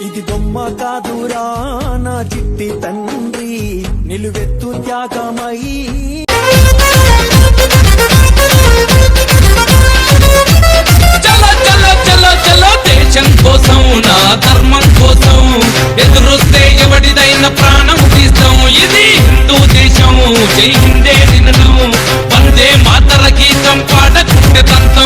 ఇది బొమ్మ కాదురా నా చిట్టి తండ్రి. నిలువెత్తు త్యాగమై. చలో చల చల చల దేశం కోసం నా ధర్మం కోసం. ఎదురొస్తే ఎవడిదైన ప్రాణం తీస్తాం. ఇది హిందూ దేశం. జై హిందే దినను వందే మాతర గీతం పాడకుంటే తంతం.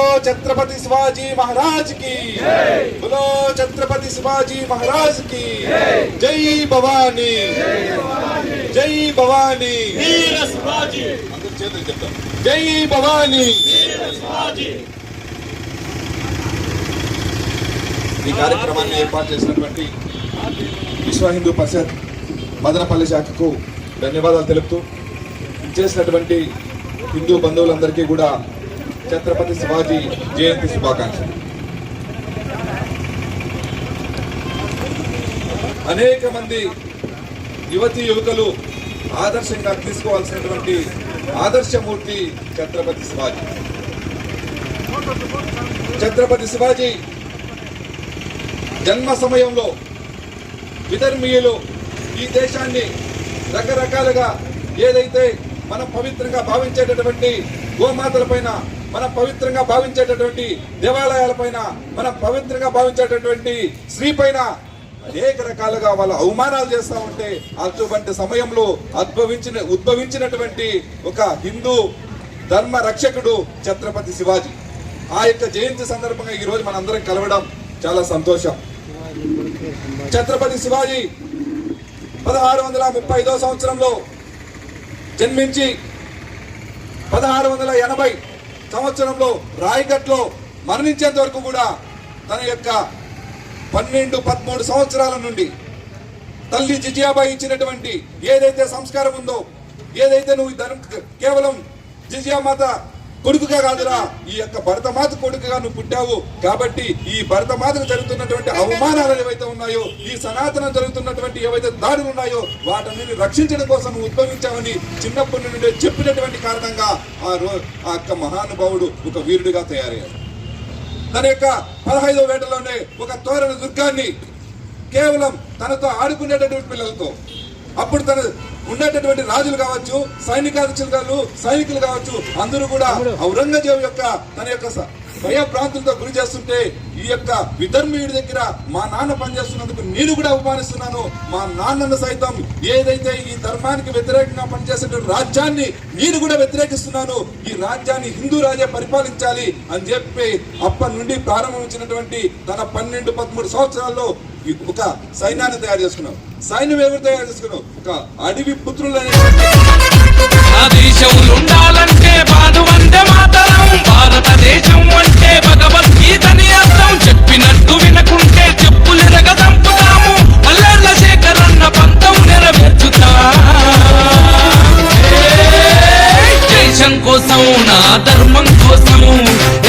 छत्रपति शिवाजी महाराज की बोलो छत्रपति शिवाजी महाराज की जय भवानी जय भवानी అందరూ చేతులు చెప్తాం. జై భవానీ ఈ కార్యక్రమాన్ని ఏర్పాటు చేసినటువంటి విశ్వ హిందూ పరిషత్ మదనపల్లి శాఖకు ధన్యవాదాలు తెలుపుతూ చేసినటువంటి హిందూ బంధువులందరికీ కూడా ఛత్రపతి శివాజీ జయంతి శుభాకాంక్షలు. అనేక మంది యువతి యువకులు ఆదర్శంగా తీసుకోవాల్సినటువంటి ఆదర్శమూర్తి ఛత్రపతి శివాజీ. ఛత్రపతి శివాజీ జన్మ సమయంలో విధర్మీయులు ఈ దేశాన్ని రకరకాలుగా ఏదైతే మనం పవిత్రంగా భావించేటటువంటి గోమాతల పైన మనం పవిత్రంగా భావించేటటువంటి దేవాలయాల పైన మనం పవిత్రంగా భావించేటటువంటి స్త్రీ పైన అనేక రకాలుగా వాళ్ళ అవమానాలు చేస్తూ ఉంటే అటువంటి సమయంలో ఉద్భవించిన ఉద్భవించినటువంటి ఒక హిందూ ధర్మ రక్షకుడు ఛత్రపతి శివాజీ. ఆ యొక్క జయంతి సందర్భంగా ఈరోజు మనందరం కలవడం చాలా సంతోషం. ఛత్రపతి శివాజీ పదహారు వందల ముప్పై ఐదో సంవత్సరంలో జన్మించి పదహారు వందల ఎనభై సంవత్సరంలో రాయగట్లో మరణించేంత వరకు కూడా తన యొక్క పన్నెండు పదమూడు సంవత్సరాల నుండి తల్లి జిజియాబాయి ఇచ్చినటువంటి ఏదైతే సంస్కారం ఉందో ఏదైతే నువ్వు కేవలం జిజియా మాత కొడుకుగా కాదురా. ఈ యొక్క భరతమాత కొడుకుగా నువ్వు పుట్టావు. కాబట్టి ఈ భరతమాతకు జరుగుతున్నటువంటి అవమానాలు ఏవైతే ఉన్నాయో ఈ సనాతనం జరుగుతున్నటువంటి ఏవైతే దాడులు ఉన్నాయో వాటన్నిటిని రక్షించడం కోసం నువ్వు ఉద్భవించావని చిన్నప్పటి నుండి చెప్పినటువంటి కారణంగా ఆ రో ఆ యొక్క మహానుభావుడు ఒక వీరుడిగా తయారయ్యాడు. తన యొక్క పదహైదో వేటలోనే ఒక తోరణ దుర్గాన్ని కేవలం తనతో ఆడుకునేటటువంటి పిల్లలతో అప్పుడు తన ఉండేటటువంటి రాజులు కావచ్చు సైనికాధికారులు సైనికులు కావచ్చు అందరూ కూడా ఔరంగజేబు యొక్క తన యొక్క భయభ్రాంతులతో గురి చేస్తుంటే ఈ యొక్క విధర్మీయుడి దగ్గర మా నాన్న పనిచేస్తున్నందుకు నేను కూడా అవమానిస్తున్నాను. మా నాన్నను సైతం ఏదైతే ఈ ధర్మానికి వ్యతిరేకంగా పనిచేసేటువంటి రాజ్యాన్ని నేను కూడా వ్యతిరేకిస్తున్నాను. ఈ రాజ్యాన్ని హిందూ రాజే పరిపాలించాలి అని చెప్పి అప్పటి నుండి ప్రారంభించినటువంటి తన పన్నెండు పదమూడు సంవత్సరాల్లో ఒక సైన్యాన్ని తయారు చేసుకున్నాం. సైన్యం ఎవరు తయారు చేసుకున్నాం? ఒక అడవి పుత్రులు నా భారతదేశం ధర్మం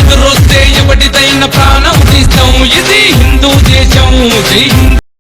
ఎదురొస్తే ఎవటిదైన ప్రాణం తీస్తాం ఇది హిందూ దేశం జై